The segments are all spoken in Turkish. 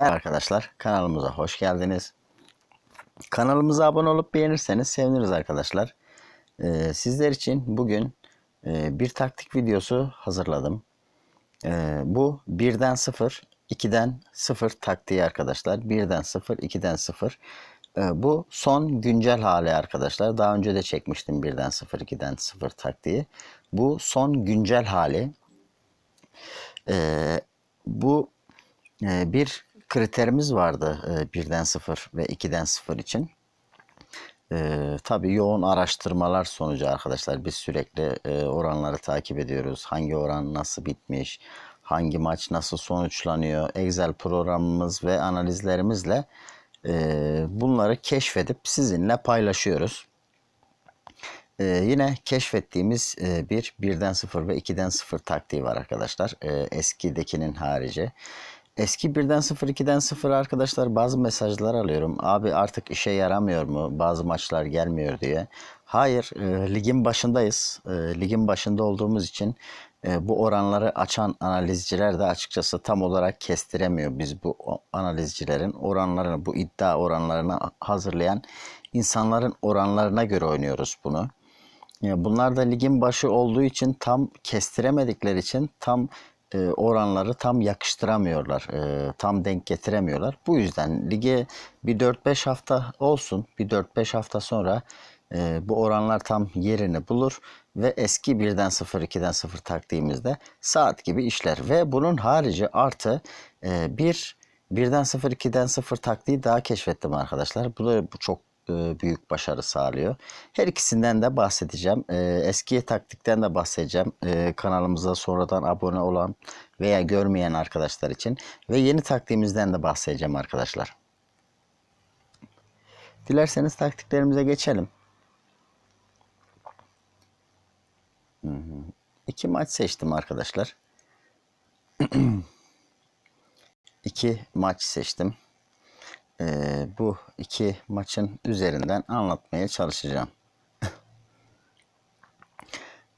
Merhaba arkadaşlar kanalımıza hoş geldiniz. Kanalımıza abone olup beğenirseniz seviniriz arkadaşlar. Ee, sizler için bugün e, bir taktik videosu hazırladım. Ee, bu 1'den 0, 2'den 0 taktiği arkadaşlar. 1'den 0, 2'den 0. Ee, bu son güncel hali arkadaşlar. Daha önce de çekmiştim 1'den 0, 2'den 0 taktiği. Bu son güncel hali. Ee, bu e, bir kriterimiz vardı e, birden 0 ve 2'den 0 için. E, tabii yoğun araştırmalar sonucu arkadaşlar biz sürekli e, oranları takip ediyoruz. Hangi oran nasıl bitmiş, hangi maç nasıl sonuçlanıyor, Excel programımız ve analizlerimizle e, bunları keşfedip sizinle paylaşıyoruz. Ee, yine keşfettiğimiz e, bir birden 0 ve 2'den 0 taktiği var arkadaşlar. Ee, eskidekinin harici. Eski 1'den 0, 2'den 0 arkadaşlar bazı mesajlar alıyorum. Abi artık işe yaramıyor mu? Bazı maçlar gelmiyor diye. Hayır, e, ligin başındayız. E, ligin başında olduğumuz için e, bu oranları açan analizciler de açıkçası tam olarak kestiremiyor. Biz bu analizcilerin oranlarını, bu iddia oranlarını hazırlayan insanların oranlarına göre oynuyoruz bunu. Ya bunlar da ligin başı olduğu için tam kestiremedikleri için tam e, oranları tam yakıştıramıyorlar. e, tam denk getiremiyorlar. Bu yüzden lige bir 4-5 hafta olsun. Bir 4-5 hafta sonra e, bu oranlar tam yerini bulur ve eski 1'den 0 2'den 0 taktiğimizde saat gibi işler ve bunun harici artı e, bir 1'den 0 2'den 0 taktiği daha keşfettim arkadaşlar. Bu da bu çok büyük başarı sağlıyor. Her ikisinden de bahsedeceğim. E, Eski taktikten de bahsedeceğim. E, Kanalımıza sonradan abone olan veya görmeyen arkadaşlar için. Ve yeni taktiğimizden de bahsedeceğim arkadaşlar. Dilerseniz taktiklerimize geçelim. İki maç seçtim arkadaşlar. İki maç seçtim. Ee, bu iki maçın üzerinden anlatmaya çalışacağım.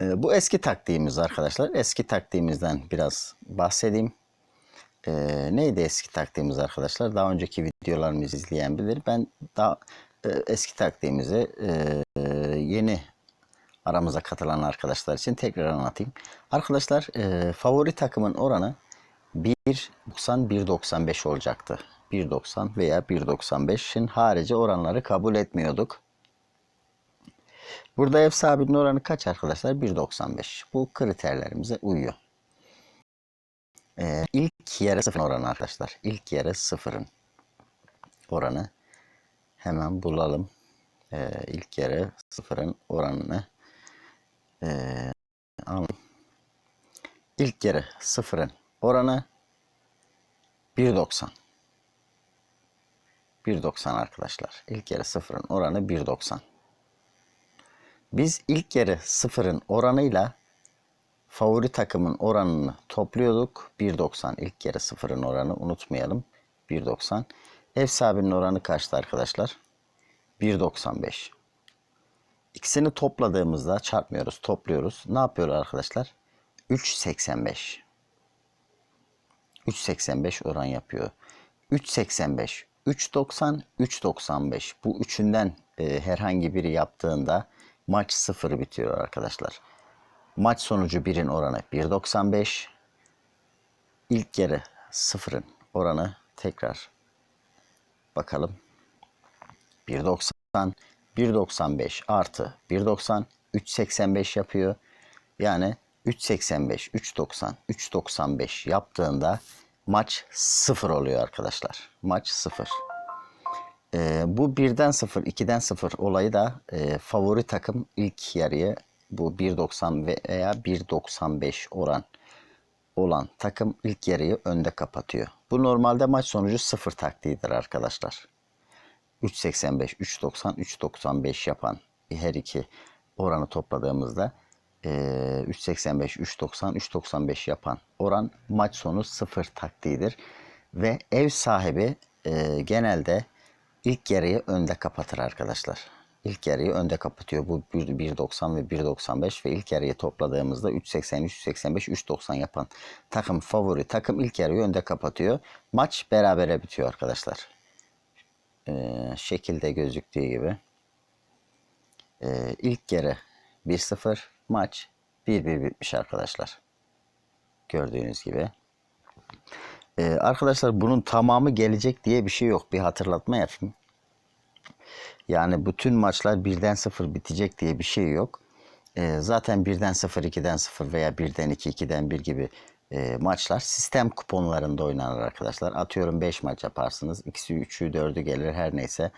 Ee, bu eski taktiğimiz arkadaşlar. Eski taktiğimizden biraz bahsedeyim. Ee, neydi eski taktiğimiz arkadaşlar? Daha önceki videolarımızı izleyen bilir. Ben daha e, eski taktiğimizi e, yeni aramıza katılan arkadaşlar için tekrar anlatayım. Arkadaşlar e, favori takımın oranı 1.90-1.95 olacaktı. 1.90 veya 1.95'in harici oranları kabul etmiyorduk. Burada ev sahibinin oranı kaç arkadaşlar? 1.95. Bu kriterlerimize uyuyor. Ee, ilk yarı sıfır oranı arkadaşlar. İlk yarı sıfırın oranı. Hemen bulalım. Ee, ilk yarı sıfırın oranını. Ee, alalım. İlk yarı sıfırın oranı 1.90. 1.90 arkadaşlar. İlk yarı sıfırın oranı 1.90. Biz ilk yarı sıfırın oranıyla favori takımın oranını topluyorduk. 1.90 ilk yarı sıfırın oranı unutmayalım. 1.90. Ev sahibinin oranı kaçtı arkadaşlar? 1.95. İkisini topladığımızda çarpmıyoruz, topluyoruz. Ne yapıyor arkadaşlar? 3.85. 3.85 oran yapıyor. 3.85, 3.90, 3.95. Bu üçünden e, herhangi biri yaptığında maç 0 bitiyor arkadaşlar. Maç sonucu 1'in oranı 1.95. İlk yarı 0'ın oranı tekrar bakalım. 1.90, 1.95 artı 1.90, 3.85 yapıyor. Yani 3.85, 3.90, 3.95 yaptığında maç 0 oluyor arkadaşlar. Maç 0. Ee, bu 1'den 0, 2'den 0 olayı da e, favori takım ilk yarıyı bu 1.90 veya 1.95 oran olan takım ilk yarıyı önde kapatıyor. Bu normalde maç sonucu 0 taktiğidir arkadaşlar. 3.85, 3.90, 3.95 yapan her iki oranı topladığımızda e, 3.85, 3.90, 3.95 yapan oran maç sonu 0 taktiğidir. Ve ev sahibi e, genelde ilk yarıyı önde kapatır arkadaşlar. ilk yarıyı önde kapatıyor. Bu 1.90 ve 1.95 ve ilk yarıyı topladığımızda 3.80, 3.85, 3.90 yapan takım favori takım ilk yarıyı önde kapatıyor. Maç berabere bitiyor arkadaşlar. Ee, şekilde gözüktüğü gibi. Ee, ilk yarı 1-0 maç 1-1 bitmiş arkadaşlar. Gördüğünüz gibi. Ee, arkadaşlar bunun tamamı gelecek diye bir şey yok. Bir hatırlatma yapayım. Yani bütün maçlar birden sıfır bitecek diye bir şey yok. Ee, zaten birden sıfır, 2'den 0 veya birden 2, 2'den 1 gibi e, maçlar sistem kuponlarında oynanır arkadaşlar. Atıyorum 5 maç yaparsınız. İkisi, 3'ü, 4'ü gelir her neyse.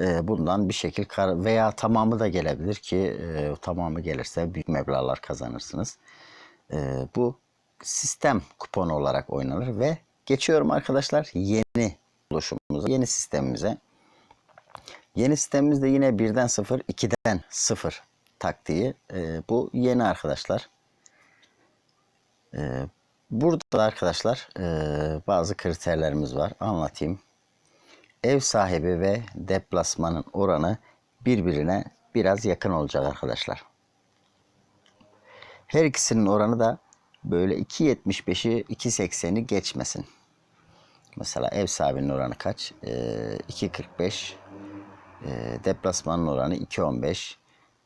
Ee, bundan bir şekil kar veya tamamı da gelebilir ki e, tamamı gelirse büyük meblağlar kazanırsınız. Ee, bu sistem kuponu olarak oynanır ve geçiyorum arkadaşlar yeni oluşumumuza, yeni sistemimize. Yeni sistemimizde yine birden 0, 2'den 0 taktiği. Ee, bu yeni arkadaşlar. Ee, burada da arkadaşlar e, bazı kriterlerimiz var. Anlatayım. Ev sahibi ve deplasmanın oranı birbirine biraz yakın olacak arkadaşlar. Her ikisinin oranı da böyle 2.75'i 2.80'i geçmesin. Mesela ev sahibinin oranı kaç? Ee, 2.45 e, deplasmanın oranı 2.15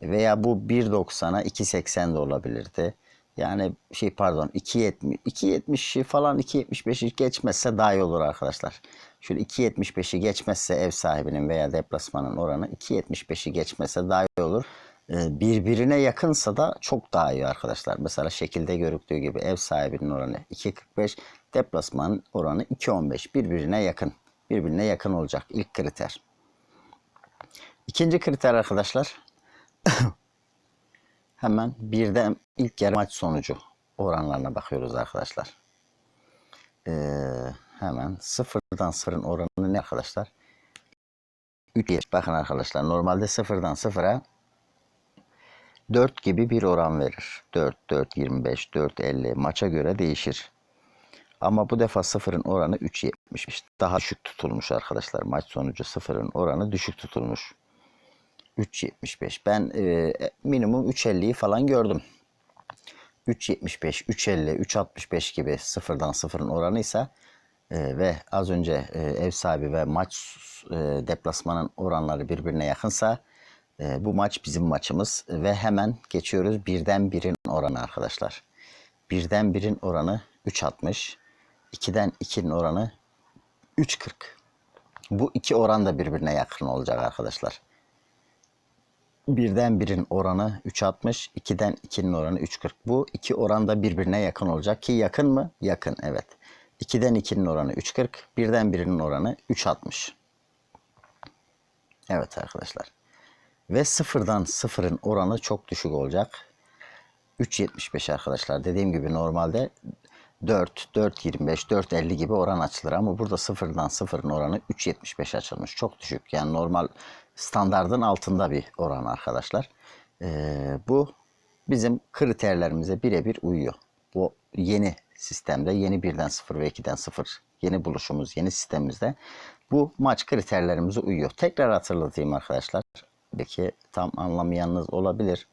veya bu 1.90'a 2.80 de olabilirdi. Yani şey pardon 2.70 2.70'i falan 2.75'i geçmezse daha iyi olur arkadaşlar. Şöyle 2.75'i geçmezse ev sahibinin veya deplasmanın oranı 2.75'i geçmezse daha iyi olur. Ee, birbirine yakınsa da çok daha iyi arkadaşlar. Mesela şekilde görüktüğü gibi ev sahibinin oranı 2.45, deplasmanın oranı 2.15. Birbirine yakın. Birbirine yakın olacak ilk kriter. İkinci kriter arkadaşlar hemen birden ilk yarı maç sonucu oranlarına bakıyoruz arkadaşlar. Ee, hemen sıfırdan sıfırın oranı ne arkadaşlar? 3 bakın arkadaşlar normalde sıfırdan sıfıra 4 gibi bir oran verir. 4, 4, 25, 4, 50 maça göre değişir. Ama bu defa sıfırın oranı 3.70. Daha düşük tutulmuş arkadaşlar. Maç sonucu sıfırın oranı düşük tutulmuş. 3.75. Ben e, minimum 3.50'yi falan gördüm. 3.75, 3.50, 3.65 gibi sıfırdan sıfırın oranıysa e, ve az önce e, ev sahibi ve maç e, deplasmanın oranları birbirine yakınsa e, bu maç bizim maçımız ve hemen geçiyoruz birden birin oranı arkadaşlar. Birden birin oranı 3.60, 2'den 2'nin oranı 3.40. Bu iki oran da birbirine yakın olacak arkadaşlar. Birden birin oranı 3.60, 2'den 2'nin oranı 3.40. Bu iki oran da birbirine yakın olacak ki yakın mı? Yakın evet. 2'den 2'nin oranı 3.40, birden birinin oranı 3.60. Evet arkadaşlar. Ve sıfırdan sıfırın oranı çok düşük olacak. 3.75 arkadaşlar. Dediğim gibi normalde 4, 4.25, 4.50 gibi oran açılır ama burada sıfırdan sıfırın oranı 3.75 açılmış. Çok düşük. Yani normal standardın altında bir oran arkadaşlar. Ee, bu bizim kriterlerimize birebir uyuyor. Bu yeni sistemde yeni birden 0 ve 2'den 0 yeni buluşumuz yeni sistemimizde bu maç kriterlerimize uyuyor. Tekrar hatırlatayım arkadaşlar. Belki tam anlamayanınız olabilir.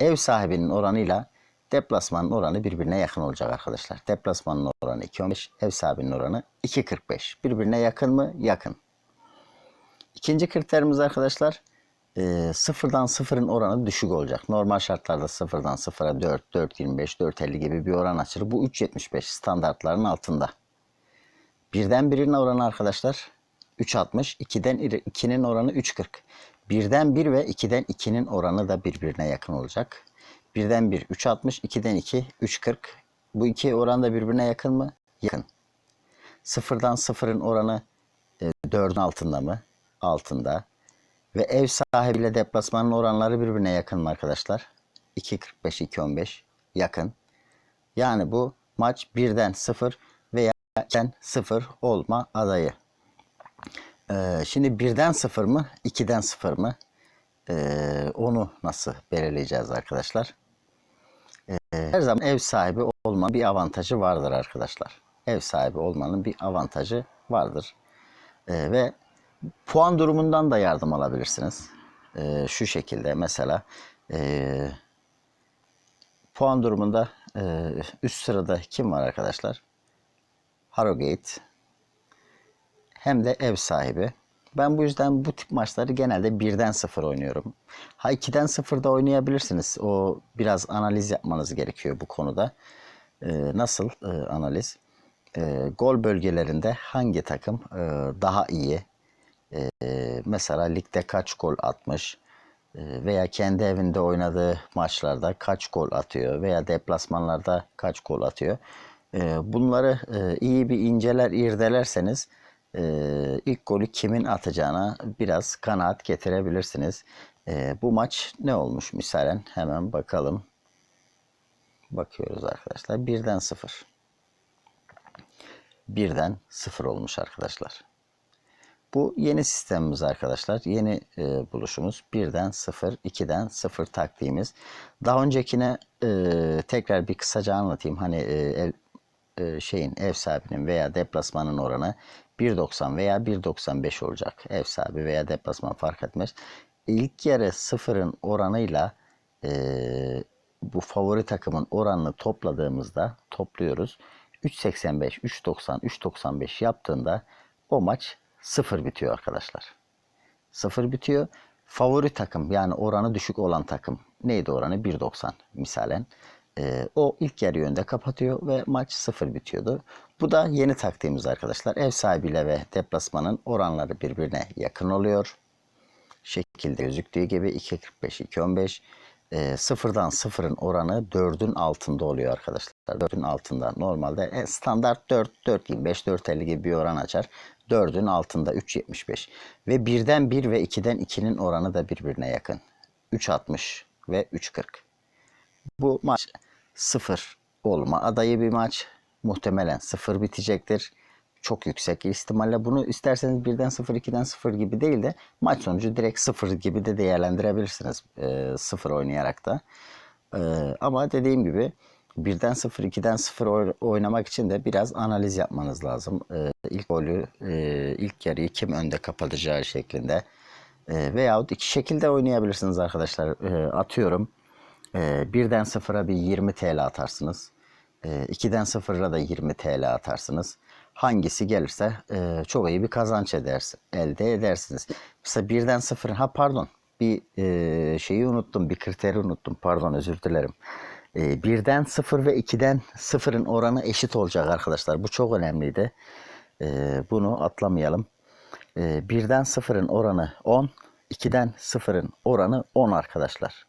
Ev sahibinin oranıyla deplasmanın oranı birbirine yakın olacak arkadaşlar. Deplasmanın oranı 2.15, ev sahibinin oranı 2.45. Birbirine yakın mı? Yakın. İkinci kriterimiz arkadaşlar e, sıfırdan sıfırın oranı düşük olacak. Normal şartlarda sıfırdan sıfıra 4, 4.25, 4.50 gibi bir oran açılır. Bu 3.75 standartların altında. Birden birinin oranı arkadaşlar 3.60. 2'den 2'nin oranı 3.40. Birden 1 ve 2'den 2'nin oranı da birbirine yakın olacak. Birden 1 3.60, 2'den 2 3.40. Bu iki oran da birbirine yakın mı? Yakın. Sıfırdan sıfırın oranı e, 4'ün altında mı? Altında. Ve ev sahibiyle deplasmanın oranları birbirine yakın mı arkadaşlar? 2.45, 2.15 yakın. Yani bu maç birden 0 veya 2'den 0 olma adayı. Ee, şimdi birden 0 mı, 2'den 0 mı? Ee, onu nasıl belirleyeceğiz arkadaşlar? Ee, her zaman ev sahibi olmanın bir avantajı vardır arkadaşlar. Ev sahibi olmanın bir avantajı vardır. Ee, ve puan durumundan da yardım alabilirsiniz. e, şu şekilde mesela e, puan durumunda e, üst sırada kim var arkadaşlar? Harrogate hem de ev sahibi. Ben bu yüzden bu tip maçları genelde birden sıfır oynuyorum. Ha 2'den 0 da oynayabilirsiniz. O biraz analiz yapmanız gerekiyor bu konuda. Ee, nasıl e, analiz? Ee, gol bölgelerinde hangi takım e, daha iyi? Ee, mesela ligde kaç gol atmış? Ee, veya kendi evinde oynadığı maçlarda kaç gol atıyor? Veya deplasmanlarda kaç gol atıyor? Ee, bunları e, iyi bir inceler, irdelerseniz e, ilk golü kimin atacağına biraz kanaat getirebilirsiniz. E, bu maç ne olmuş misalen hemen bakalım. Bakıyoruz arkadaşlar. Birden sıfır. Birden sıfır olmuş arkadaşlar. Bu yeni sistemimiz arkadaşlar. Yeni e, buluşumuz. Birden sıfır, ikiden sıfır taktiğimiz. Daha öncekine e, tekrar bir kısaca anlatayım. Hani e, e, şeyin ev sahibinin veya deplasmanın oranı 1.90 veya 1.95 olacak. Ev sahibi veya deplasman fark etmez. İlk yarı sıfırın oranıyla e, bu favori takımın oranını topladığımızda topluyoruz. 3.85, 3.90, 3.95 yaptığında o maç sıfır bitiyor arkadaşlar. Sıfır bitiyor. Favori takım yani oranı düşük olan takım neydi oranı? 1.90 misalen. Ee, o ilk yarı yönde kapatıyor ve maç sıfır bitiyordu. Bu da yeni taktiğimiz arkadaşlar. Ev sahibiyle ve deplasmanın oranları birbirine yakın oluyor. Şekilde gözüktüğü gibi 2.45, 2.15 e, sıfırdan sıfırın oranı 4'ün altında oluyor arkadaşlar. 4'ün altında. Normalde e, standart 4, 4.25, 4.50 gibi bir oran açar. 4'ün altında 3.75. Ve birden 1 ve 2'den 2'nin oranı da birbirine yakın. 3.60 ve 3.40. Bu maç sıfır olma adayı bir maç. Muhtemelen sıfır bitecektir. Çok yüksek ihtimalle bunu isterseniz birden sıfır, ikiden sıfır gibi değil de maç sonucu direkt sıfır gibi de değerlendirebilirsiniz. E, sıfır oynayarak da. E, ama dediğim gibi birden sıfır, ikiden sıfır oy- oynamak için de biraz analiz yapmanız lazım. E, ilk golü, e, ilk yarıyı kim önde kapatacağı şeklinde. E, veyahut iki şekilde oynayabilirsiniz arkadaşlar. E, atıyorum. E, birden sıfıra bir 20 TL atarsınız. E, 2'den sıfıra da 20 TL atarsınız. Hangisi gelirse e, çok iyi bir kazanç eders, elde edersiniz. Mesela birden sıfır, ha pardon bir e, şeyi unuttum, bir kriteri unuttum. Pardon özür dilerim. E, birden sıfır ve ikiden sıfırın oranı eşit olacak arkadaşlar. Bu çok önemliydi. E, bunu atlamayalım. E, birden sıfırın oranı 10, 2'den sıfırın oranı 10 arkadaşlar.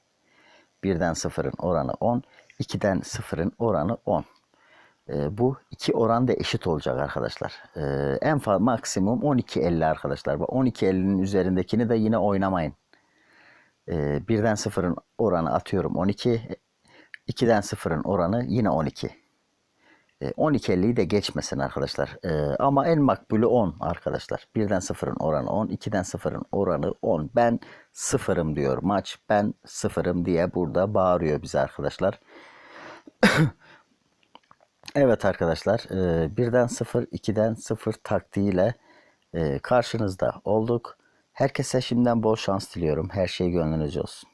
Birden sıfırın oranı 10, 2'den sıfırın oranı 10. Ee, bu iki oran da eşit olacak arkadaşlar. Ee, en fazla maksimum 12.50 arkadaşlar. Bu 12.50'nin üzerindekini de yine oynamayın. Ee, birden sıfırın oranı atıyorum 12. 2'den sıfırın oranı yine 12. Ee, 12.50'yi de geçmesin arkadaşlar. Ee, ama en makbulü 10 arkadaşlar. Birden sıfırın oranı 10. 2'den sıfırın oranı 10. Ben sıfırım diyor maç. Ben sıfırım diye burada bağırıyor bize arkadaşlar. Evet arkadaşlar, e, birden 0, 2'den 0 taktiğiyle e, karşınızda olduk. Herkese şimdiden bol şans diliyorum. Her şey gönlünüzce olsun.